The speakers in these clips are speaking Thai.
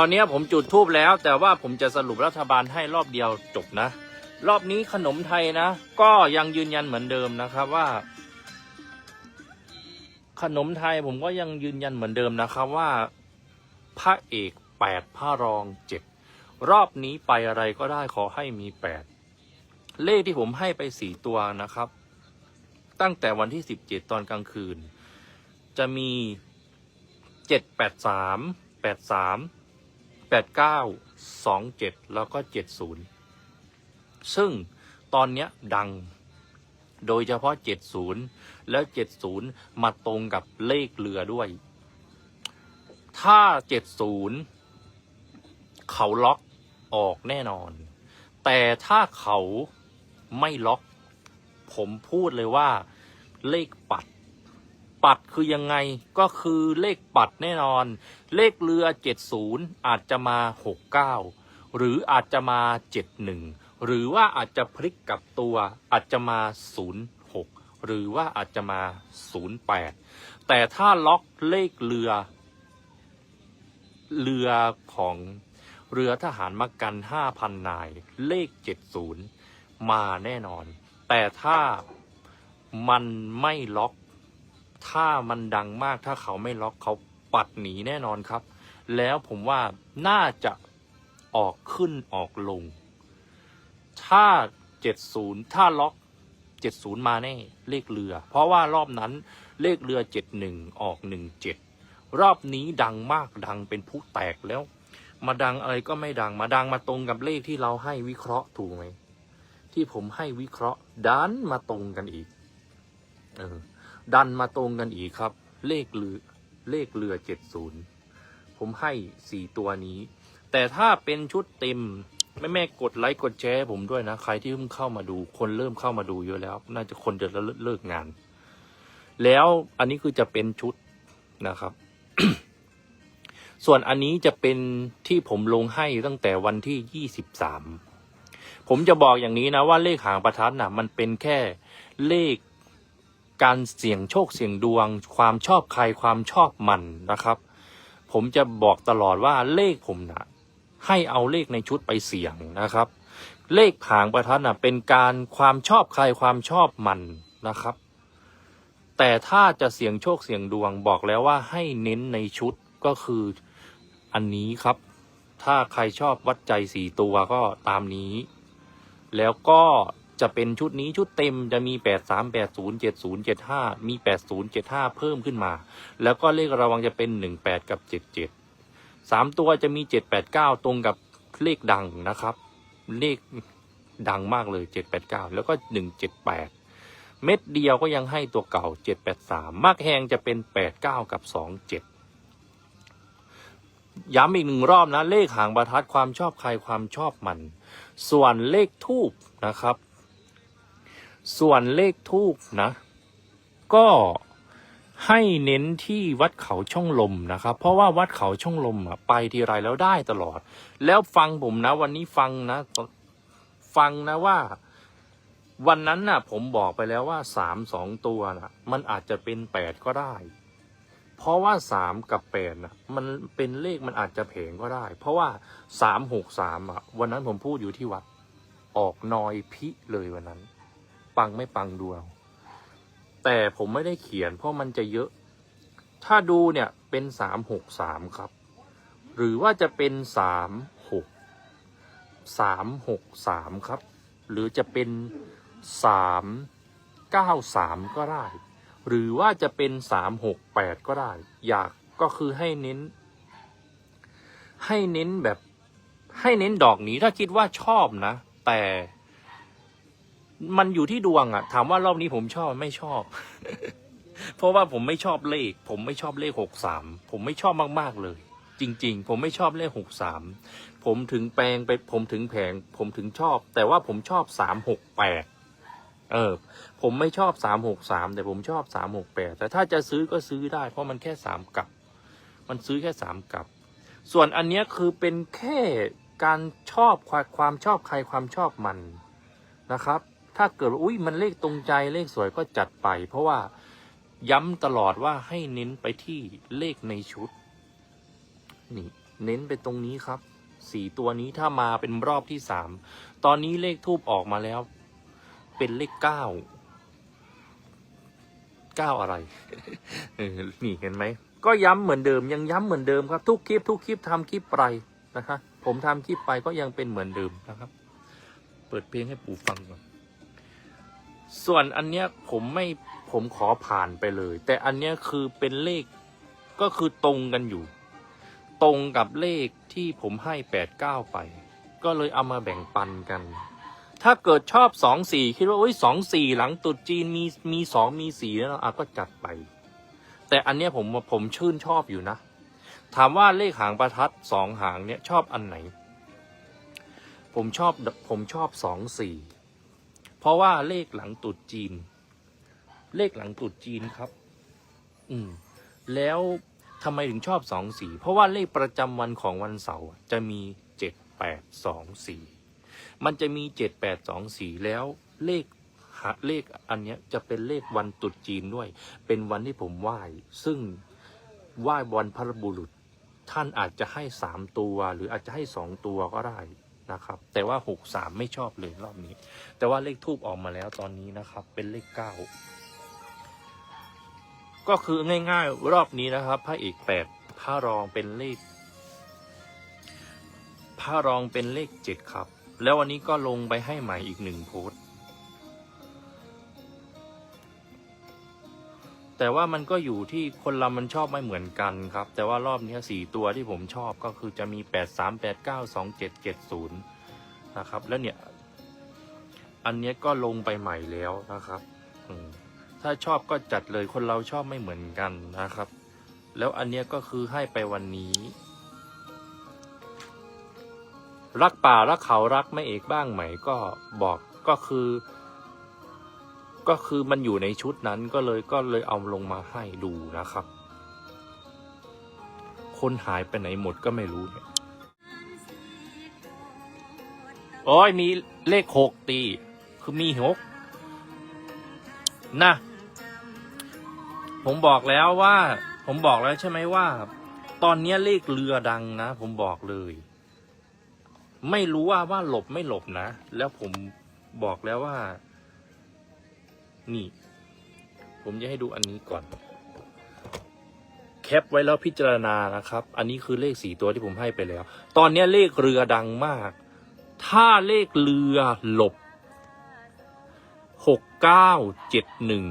ตอนนี้ผมจุดทูบแล้ว แต่ว่าผมจะสรุปรัฐบาลให้รอบเดียวจบนะ รอบนี้ขนมไทยนะ ก็ยังยืนยันเหมือนเดิมนะครับว่า ขนมไทยผมก็ยังยืนยันเหมือนเดิมนะครับว่าพระเอกแปดพระรองเจ็ดรอบนี้ไปอะไรก็ได้ขอให้มีแปดเลขที่ผมให้ไปสี่ตัวนะครับ ตั้งแต่วันที่สิบเจ็ดตอนกลางคืน จะมีเจ็ดแปดสามแปดสาม แปดเก้าสองเจ็ดแล้วก็เจ็ดศูนย์ซึ่งตอนเนี้ยดังโดยเฉพาะเจ็ดศูนย์แล้วเจ็ดศูนย์มาตรงกับเลขเรือด้วย ถ้าเจ็ดศูนย์เขาล็อกออกแน่นอน แต่ถ้าเขาไม่ล็อก ผมพูดเลยว่าเลขปัด ปัดคือยังไงก็คือเลขปัดแน่นอน เลขเรือ 70 อาจจะมา 69 หรืออาจจะมา 71 หรือว่าอาจจะพลิกกลับตัวอาจจะมา 06 หรือว่าอาจจะมา 08 แต่ถ้าล็อกเลขเรือ เรือของเรือทหารมักกัน 5,000 นาย เลข 70 มาแน่นอน แต่ถ้ามันไม่ล็อก ถ้ามันดังมากถ้าเขาไม่ล็อกเขาปัดหนีแน่นอนครับ แล้วผมว่าน่าจะออกขึ้นออกลง ถ้า 70 ถ้าล็อก 70 มาแน่ เลขเรือ เพราะว่ารอบนั้นเลขเรือ 71 ออก 17 รอบนี้ดังมากดังเป็นผู้แตกแล้ว มาดังอะไรก็ไม่ดังมาดังมาตรงกับเลขที่เราให้วิเคราะห์ถูกไหมที่ผมให้วิเคราะห์ดันมาตรงกันอีก เออ ดันมาตรงกันอีกครับ เลขเรือเลขเรือเจ็ดศูนย์ผมให้สี่ตัวนี้ แต่ถ้าเป็นชุดเต็มแม่แม่กดไลค์กดแชร์ผมด้วยนะ ใครที่เพิ่งเข้ามาดู คนเริ่มเข้ามาดูเยอะแล้ว น่าจะคนจะเลิกงาน แล้วอันนี้คือจะเป็นชุดนะครับ ส่วนอันนี้จะเป็นที่ผมลงให้ตั้งแต่วันที่ยี่สิบสามผมจะบอกอย่างนี้นะว่าเลขหางประทัดน่ะ มันเป็นแค่เลข การเสี่ยงโชคเสี่ยงดวง ความชอบใครความชอบมันนะครับ ผมจะบอกตลอดว่าเลขผมนะให้เอาเลขในชุดไปเสี่ยงนะครับ เลขหางประทัดน่ะเป็นการความชอบใครความชอบมันนะครับ แต่ถ้าจะเสี่ยงโชคเสี่ยงดวงบอกแล้วว่าให้เน้นในชุดก็คืออันนี้ครับ ถ้าใครชอบวัดใจสี่ตัวก็ตามนี้ แล้วก็ จะเป็นชุดนี้ชุดเต็มจะมี 8 3 8 0 7 0 7 5 มี 8 0 7 5 เพิ่มขึ้นมา แล้วก็เลขระวังจะเป็น 1 8 กับ 7 7 3 ตัวจะมี 7 8 9 ตรงกับเลขดังนะครับ เลขดังมากเลย 7 8 9 แล้วก็ 1 7 8 เม็ดเดียวก็ยังให้ตัวเก่า 7 8 3 มากแหงจะเป็น 8 9 กับ 2 7ย้ำอีกหนึ่งรอบนะ เลขหางประทัดความชอบใครความชอบมัน ส่วนเลขทูบนะครับ ส่วนเลขทูบนะ ก็ให้เน้นที่วัดเขาช่องลมนะครับ เพราะว่าวัดเขาช่องลมอะไปทีไรแล้วได้ตลอด แล้วฟังผมนะ วันนี้ฟังนะ ฟังนะว่า วันนั้นน่ะ ผมบอกไปแล้วว่าสามสองตัวน่ะ มันอาจจะเป็นแปดก็ได้ เพราะว่าสามกับแปดน่ะ มันเป็นเลขมันอาจจะแผงก็ได้ เพราะว่าสามหกสามอะ วันนั้นผมพูดอยู่ที่วัด ออกนอยพิเลยวันนั้น ปังไม่ปังดูเอาแต่ผมไม่ได้เขียนเพราะมันจะเยอะ ถ้าดูเนี่ยเป็นสามหกสามครับ หรือว่าจะเป็นสามหกสามหกสามครับ หรือจะเป็นสามเก้าสามก็ได้ หรือว่าจะเป็นสามหกแปดก็ได้ อยากก็คือให้เน้น ให้เน้นแบบให้เน้นดอกนี้ถ้าคิดว่าชอบนะ แต่ มันอยู่ที่ดวงอะถามว่ารอบนี้ผมชอบไม่ชอบ เพราะว่าผมไม่ชอบเลข ผมไม่ชอบเลขหกสามผมไม่ชอบมากๆเลย จริง ๆ ผมไม่ชอบเลขหกสามผมถึงแปลงไป ผมถึงแผง ผมถึงชอบ แต่ว่าผมชอบสามหกแปดเออ ผมไม่ชอบสามหกสามแต่ผมชอบสามหกแปดแต่ถ้าจะซื้อก็ซื้อได้ เพราะมันแค่สามกับ มันซื้อแค่สามกับ ส่วนอันเนี้ยคือเป็นแค่การชอบความความชอบใครความชอบมันนะครับ ถ้าเกิดอุ้ยมันเลขตรงใจเลขสวยก็จัดไป เพราะว่าย้ำตลอดว่าให้เน้นไปที่เลขในชุด นี่ เน้นไปตรงนี้ครับสี่ตัวนี้ถ้ามาเป็นรอบที่สามตอนนี้เลขทูบออกมาแล้ว เป็นเลขเก้าเก้าอะไรเออนี่เห็นไหมก็ย้ำเหมือนเดิม ยังย้ำเหมือนเดิมครับ ทุกคลิปทุกคลิปทำคลิปไปนะคะผมทำคลิปไปก็ยังเป็นเหมือนเดิมนะครับ เปิดเพลงให้ปู่ฟังก่อน ส่วนอันเนี้ยผมไม่ผมขอผ่านไปเลย แต่อันเนี้ยคือเป็นเลขก็คือตรงกันอยู่ ตรงกับเลขที่ผมให้แปดเก้าไป ก็เลยเอามาแบ่งปันกัน ถ้าเกิดชอบสองสี่คิดว่าโอ้ยสองสี่หลังตรุษจีนมีมีสองมีสี่แล้วอะก็จัดไป แต่อันเนี้ยผมผมชื่นชอบอยู่นะ ถามว่าเลขหางประทัดสองหางเนี่ยชอบอันไหน ผมชอบผมชอบสองสี่ เพราะว่าเลขหลังตรุษจีน เลขหลังตรุษจีนครับ อืม แล้วทำไมถึงชอบสองสีเพราะว่าเลขประจำวันของวันเสาร์จะมีเจ็ดแปดสองสี่มันจะมีเจ็ดแปดสองสี่แล้วเลขหาเลขอันเนี้ยจะเป็นเลขวันตรุษจีนด้วย เป็นวันที่ผมไหว้ ซึ่งไหว้วันพระบุรุษ ท่านอาจจะให้สามตัว หรืออาจจะให้สองตัวก็ได้ นะครับ แต่ว่าหกสามไม่ชอบเลยรอบนี้ แต่ว่าเลขทูบออกมาแล้วตอนนี้นะครับ เป็นเลขเก้าก็คือง่ายๆ รอบนี้นะครับพระเอกแปดพระรองเป็นเลขพระรองเป็นเลขเจ็ดครับ แล้ววันนี้ก็ลงไปให้ใหม่อีกหนึ่งโพสต์ แต่ว่ามันก็อยู่ที่คนเรามันชอบไม่เหมือนกันครับ แต่ว่ารอบนี้สี่ตัวที่ผมชอบก็คือจะมีแปดสามแปดเก้าสองเจ็ดเจ็ดศูนย์นะครับ แล้วเนี่ย อันนี้ก็ลงไปใหม่แล้วนะครับถ้าชอบก็จัดเลยคนเราชอบไม่เหมือนกันนะครับ แล้วอันนี้ก็คือให้ไปวันนี้ รักป่ารักเขารักไม่เอกบ้างไหมก็บอกก็คือ ก็คือมันอยู่ในชุดนั้นก็เลยก็เลยเอาลงมาให้ดูนะครับ คนหายไปไหนหมดก็ไม่รู้เนี่ยโอ้ยมีเลขหกตี คือมีหกนะ ผมบอกแล้วว่า ผมบอกแล้วใช่ไหมว่า ตอนนี้เลขเรือดังนะ ผมบอกเลย ไม่รู้ว่าว่าหลบไม่หลบนะ แล้วผมบอกแล้วว่า นี่ ผมจะให้ดูอันนี้ก่อน แคปไว้แล้วพิจารณานะครับ อันนี้คือเลขสี่ตัวที่ผมให้ไปแล้ว ตอนนี้เลขเรือดังมาก ถ้าเลขเรือหลบหกเก้าเจ็ดหนึ่ง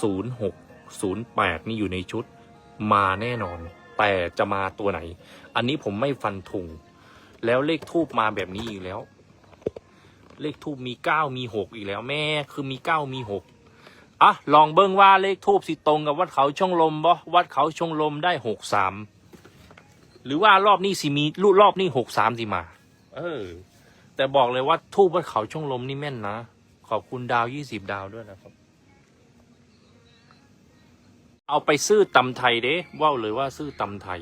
ศูนย์หกศูนย์แปดนี่อยู่ในชุดมาแน่นอน แต่จะมาตัวไหน อันนี้ผมไม่ฟันธงแล้วเลขทูบมาแบบนี้อีกแล้ว เลขทูบมีเก้ามีหกอีกแล้วแม่คือมีเก้ามีหก อะลองเบิ้งว่าเลขทูบสิตรงกับวัดเขาช่องลมบ่วัดเขาช่องลมได้หกสามหรือว่ารอบนี้สิมีรูรอบนี้หกสามสิมา เออ แต่บอกเลยว่าทูบวัดเขาช่องลมนี่แม่นนะขอบคุณดาวยี่สิบดาวด้วยนะครับ เอาไปซื้อตำไทยเด้ว่าเลยว่าซื้อตำไทย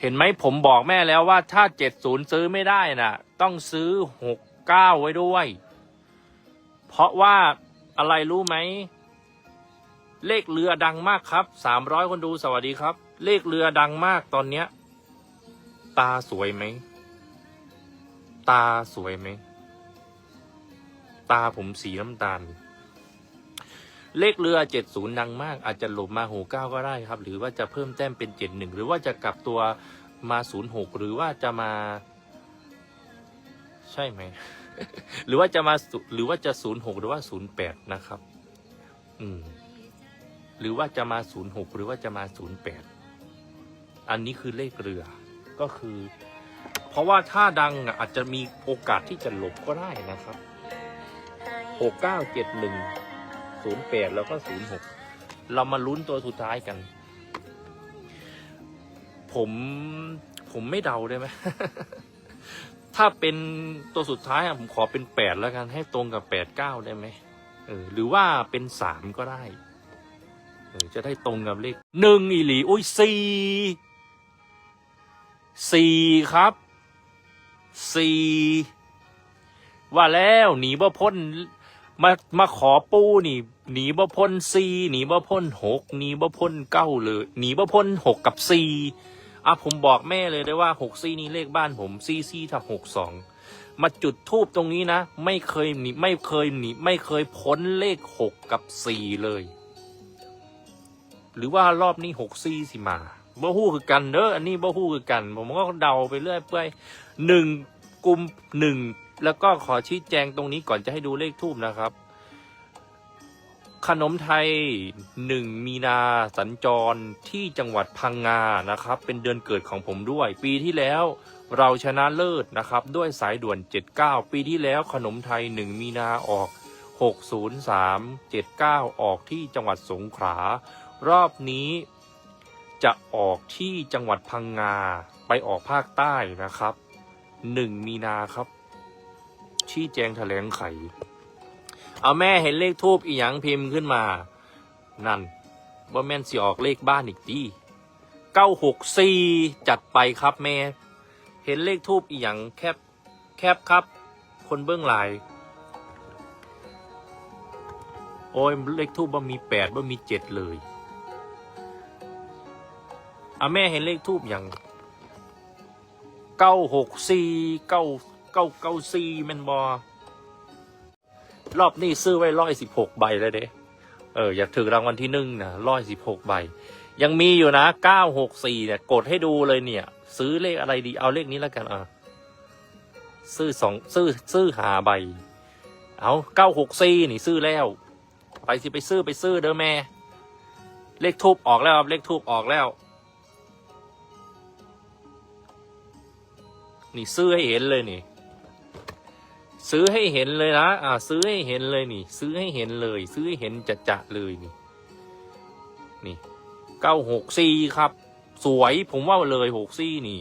เห็นไหมผมบอกแม่แล้วว่าถ้าเจ็ดศูนย์ซื้อไม่ได้น่ะ ต้องซื้อหก เก้าไว้ด้วย เพราะว่าอะไรรู้ไหม เลขเรือดังมากครับสามร้อยคนดูสวัสดีครับ เลขเรือดังมากตอนเนี้ย ตาสวยไหม ตาสวยไหม ตาผมสีน้ำตาล เลขเรือเจ็ดศูนย์ดังมาก อาจจะหลบมาหกเก้าก็ได้ครับ หรือว่าจะเพิ่มแต้มเป็นเจ็ดหนึ่งหรือว่าจะกลับตัวมาศูนย์หกหรือว่าจะมา ช่ไหม หรือว่าจะมาหรือว่าจะศูนย์หกหรือว่าศูนย์แปดนะครับ อืม หรือว่าจะมาศูนย์หกหรือว่าจะมาศูนย์แปดอันนี้คือเลขเรือก็คือ เพราะว่าถ้าดังอะอาจจะมีโอกาสที่จะหลบก็ได้นะครับหกเก้าเจ็ดหนึ่งศูนย์แปดแล้วก็ศูนย์หกเรามาลุ้นตัวสุดท้ายกัน ผมผมไม่เดาได้ไหม ถ้าเป็นตัวสุดท้ายอะผมขอเป็นแปดแล้วกันให้ตรงกับแปดเก้าได้ไหมเออหรือว่าเป็นสามก็ได้เออจะได้ตรงกับเลขหนึ่งอีหลีอุ้ยสี่สี่ครับสี่ว่าแล้วหนีบ่พ้นมามาขอปูนี่หนีบ่พ้นซีหนีบ่พ้นหกหนีบ่พ้นเก้าเลยหนีบ่พ้นหกกับซี อะผมบอกแม่เลยได้ว่าหกซีนี่เลขบ้านผมซีซีทับหกสองมาจุดทูบตรงนี้นะ ไม่เคยหนีไม่เคยหนีไม่เคยพ้นเลขหกกับสี่เลย หรือว่ารอบนี้หกซีสิมาบ่ฮู้คือกันเด้ออันนี้บ่ฮู้คือกัน ผมก็เดาไปเรื่อยเปื่อยหนึ่งกลุ่มหนึ่งแล้วก็ขอชี้แจงตรงนี้ก่อนจะให้ดูเลขทูบนะครับ ขนมไทยหนึ่งมีนาสัญจรที่จังหวัดพังงานะครับ เป็นเดือนเกิดของผมด้วย ปีที่แล้วเราชนะเลิศนะครับ ด้วยสายด่วน 79 ปีที่แล้วขนมไทย 1 มีนาออก 603 79 ออกที่จังหวัดสงขลารอบนี้จะออกที่จังหวัดพังงาไปออกภาคใต้นะครับ 1 มีนาครับ ชี้แจงแถลงไข เอาแม่เห็นเลขทูบอีหยังพิมพ์ขึ้นมา นั่นว่าแม่นสิออกเลขบ้านอีกทีเก้าหกสี่จัดไปครับแม่ เห็นเลขทูบอีหยังแคบแคบครับ คนเบื้องหลายโอ้ยเลขทูบบ่มีแปดบ่มีเจ็ดเลยเอาแม่เห็นเลขทูบอย่างเก้าหกสี่เก้าเก้าเก้าสี่แมนบอ รอบนี้ซื้อไว้ร้อยสิบหกใบแล้วเด้เอออยากถือรางวัลที่หนึ่งนะร้อยสิบหกใบ ยังมีอยู่นะเก้าหกสี่เนี่ย กดให้ดูเลยเนี่ย ซื้อเลขอะไรดีเอาเลขนี้แล้วกันอะซื้อสองซื้อซื้อหาใบ เอาเก้าหกสี่นี่ซื้อแล้ว ไปสิไปซื้อไปซื้อเด้อแม่ เลขทูบออกแล้วครับเลขทูบออกแล้ว นี่ซื้อให้เห็นเลยนี่ ซื้อให้เห็นเลยนะอ่าซื้อให้เห็นเลยนี่ ซื้อให้เห็นเลย ซื้อให้เห็นจะจะๆเลยนี่ นี่เก้าหกสี่ครับ สวยผมว่าเลยหกสี่นี่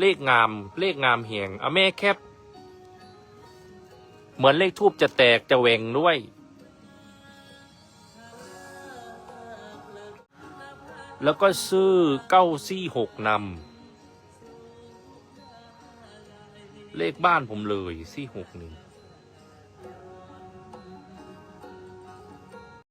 เลขงามเลขงามแหงอะแม่แคปเหมือนเลขทูบจะแตกจะแหวงด้วย แล้วก็ซื้อเก้าสี่หกนำ เลขบ้านผมเลยสี่หกหนึ่ง